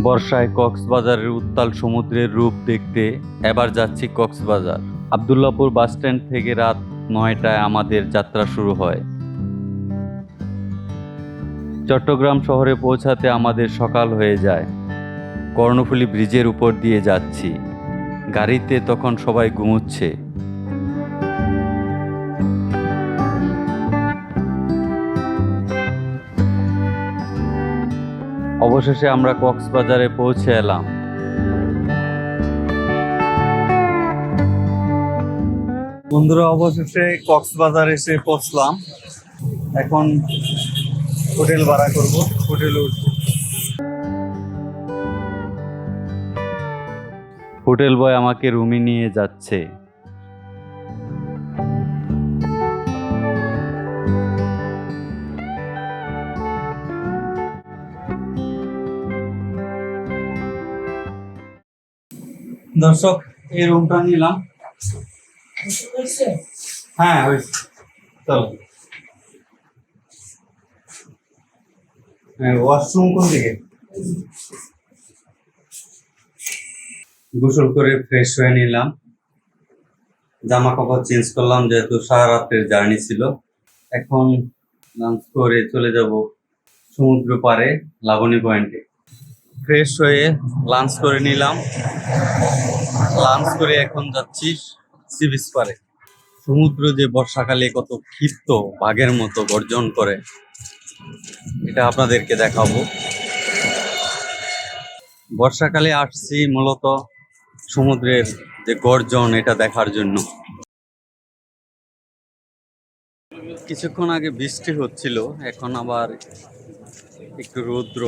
বর্ষায় কক্সবাজারের উত্তাল সমুদ্রের রূপ দেখতে এবার যাচ্ছি কক্সবাজার। আবদুল্লাপুর বাসস্ট্যান্ড থেকে রাত নয়টায় আমাদের যাত্রা শুরু হয়। চট্টগ্রাম শহরে পৌঁছাতে আমাদের সকাল হয়ে যায়। কর্ণফুলী ব্রিজের উপর দিয়ে যাচ্ছি। গাড়িতে তখন সবাই ঘুমুচ্ছে। অবশেষে আমরা কক্সবাজারে পৌঁছে এলাম। বন্ধুরা, অবশেষে কক্সবাজার এসে পৌঁছলাম। এখন হোটেল ভাড়া করব, হোটেলে হোটেল বয় আমাকে রুমে নিয়ে যাচ্ছে। দর্শক, এই রুমটা নিলাম। হ্যাঁ হয়েছে। চলো। হ্যাঁ ওয়াশরুম কোন দিকে? গোসল করে ফ্রেশ হয়ে নিলাম। জামা কাপড় চেঞ্জ করলাম, যেহেতু সারা রাতের জার্নি ছিল। এখন লাঞ্চ করে চলে যাব সমুদ্র পাড়ে লাবণী পয়েন্টে ফ্রেশ হয়ে লাঞ্চ করে নিলাম। লাঞ্চ করে এখন যাচ্ছি সি বিচ পারে সমুদ্র যে বর্ষাকালে কত ক্ষিপ্ত, বাঘের মতো গর্জন করে, এটা আপনাদেরকে দেখাবো। বর্ষাকালে আসছি মূলত সমুদ্রের যে গর্জন, এটা দেখার জন্য। কিছুক্ষণ আগে বৃষ্টি হচ্ছিল, এখন আবার একটু রৌদ্র।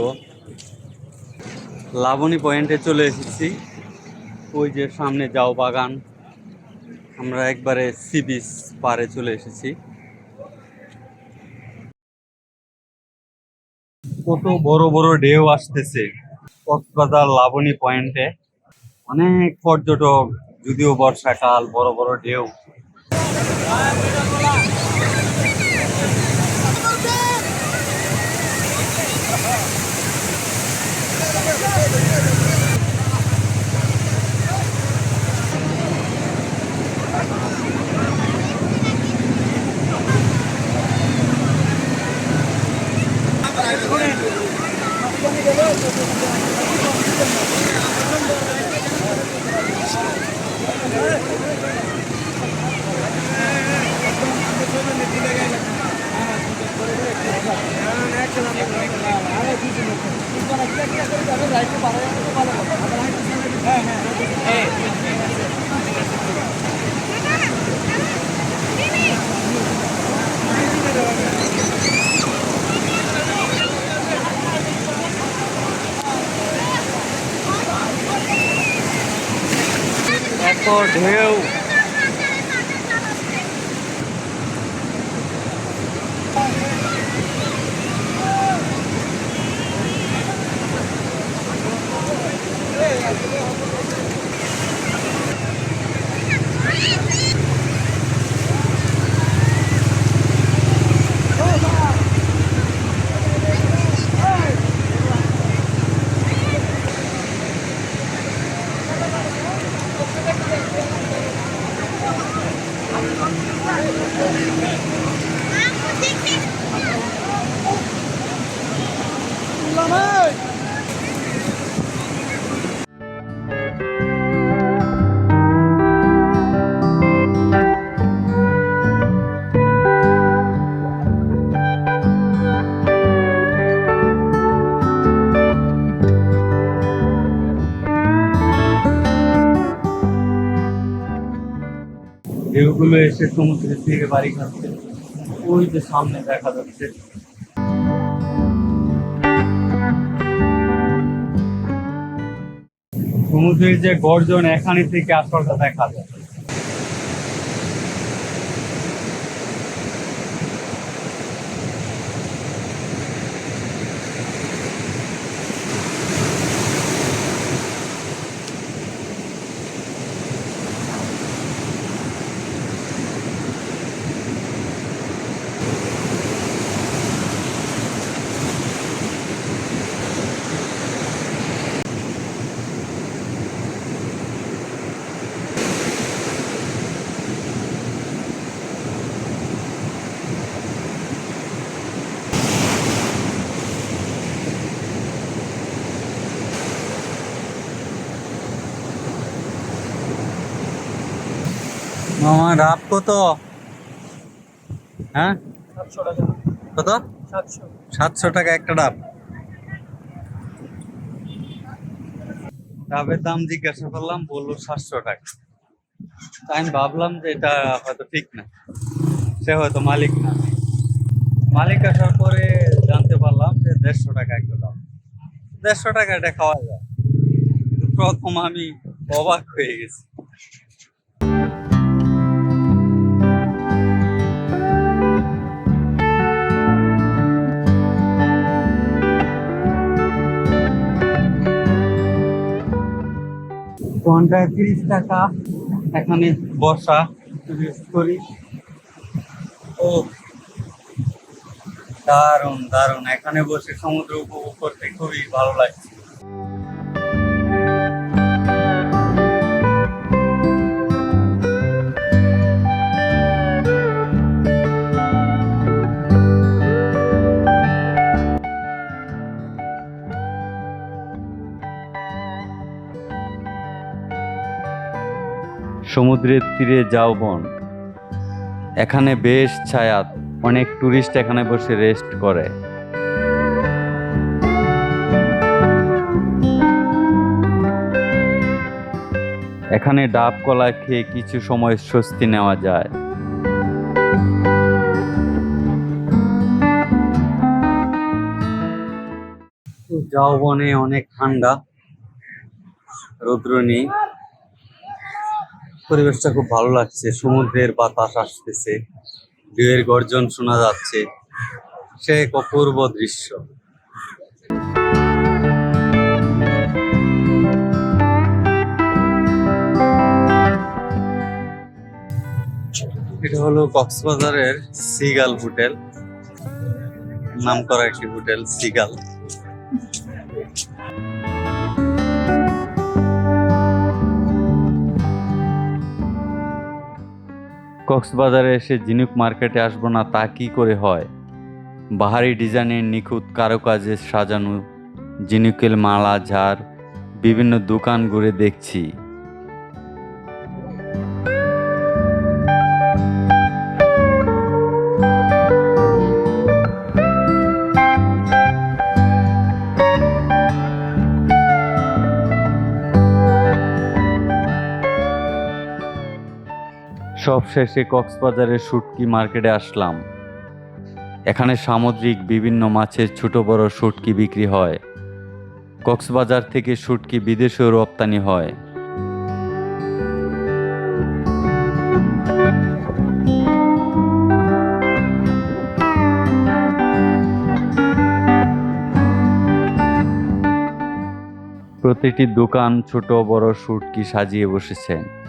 লাবণী পয়েন্টে চলে এসেছি। ওই যে সামনে যাও বাগান। আমরা একবারে সি বিচ পারে চলে এসেছি। কত বড় বড় ঢেউ আসতেছে কক্সবাজার লাবণী পয়েন্টে অনেক পর্যটক, যদিও বর্ষাকাল, বড় বড় ঢেউ। এত ঢেউ Thank ঢেউগুলো এসে সমুদ্রের দিকে বাড়ি খাচ্ছে ওই যে সামনে দেখা যাচ্ছে। সমুদ্রের যে গর্জন এখানে থেকে আসলটা দেখা যায়। মামা ডাব কত? হ্যাঁ? কত? সাতশো টাকা একটা ডাব ডাবের দাম জিজ্ঞাসা করলাম, বলল সাতশো টাকা। তাই আমি ভাবলাম যে এটা হয়তো ঠিক না। সে হয়তো মালিক না। মালিক আসার পরে জানতে পারলাম যে দেড়শো টাকা একটা দাম দেড়শো টাকা এটা খাওয়া যায়। কিন্তু প্রথম আমি অবাক হয়ে গেছি। ঘন্টায় তিরিশ টাকা। এখানে বসা করি। ও, দারুণ দারুণ। এখানে বসে সমুদ্র উপভোগ করতে খুবই ভালো লাগছে। সমুদ্রের তীরে যাও বন। এখানে বেশ ছায়াত অনেক টুরিস্ট এখানে বসে রেস্ট করে। এখানে ডাব কলা খেয়ে কিছু সময় স্বস্তি নেওয়া যায়। যাও বনে অনেক ঠান্ডা, রৌদ্র নেই। পরিবেশটা খুব ভালো লাগছে, সমুদ্রের বাতাস আসতেছে, ঢেউয়ের গর্জন শোনা যাচ্ছে, সে এক অপূর্ব দৃশ্য। এটা হলো কক্সবাজারের সিগাল হোটেল নাম করা একটি হোটেল, সিগাল। কক্সবাজারে এসে জিনুক মার্কেটে আসব না, তা কি করে হয়? বাহারি ডিজাইনের নিখুঁত কারুকাজে সাজানো জিনুকের মালা, ঝাড়, বিভিন্ন দোকান ঘুরে দেখছি। সব শেষে কক্সবাজারের শুটকি মার্কেটে আসলাম। এখানে সামুদ্রিক বিভিন্ন মাছের ছোট বড় শুটকি বিক্রি হয়। কক্সবাজার থেকে শুটকি বিদেশেও রপ্তানি হয়। প্রতিটি দোকান ছোট বড় শুটকি সাজিয়ে বসেছে।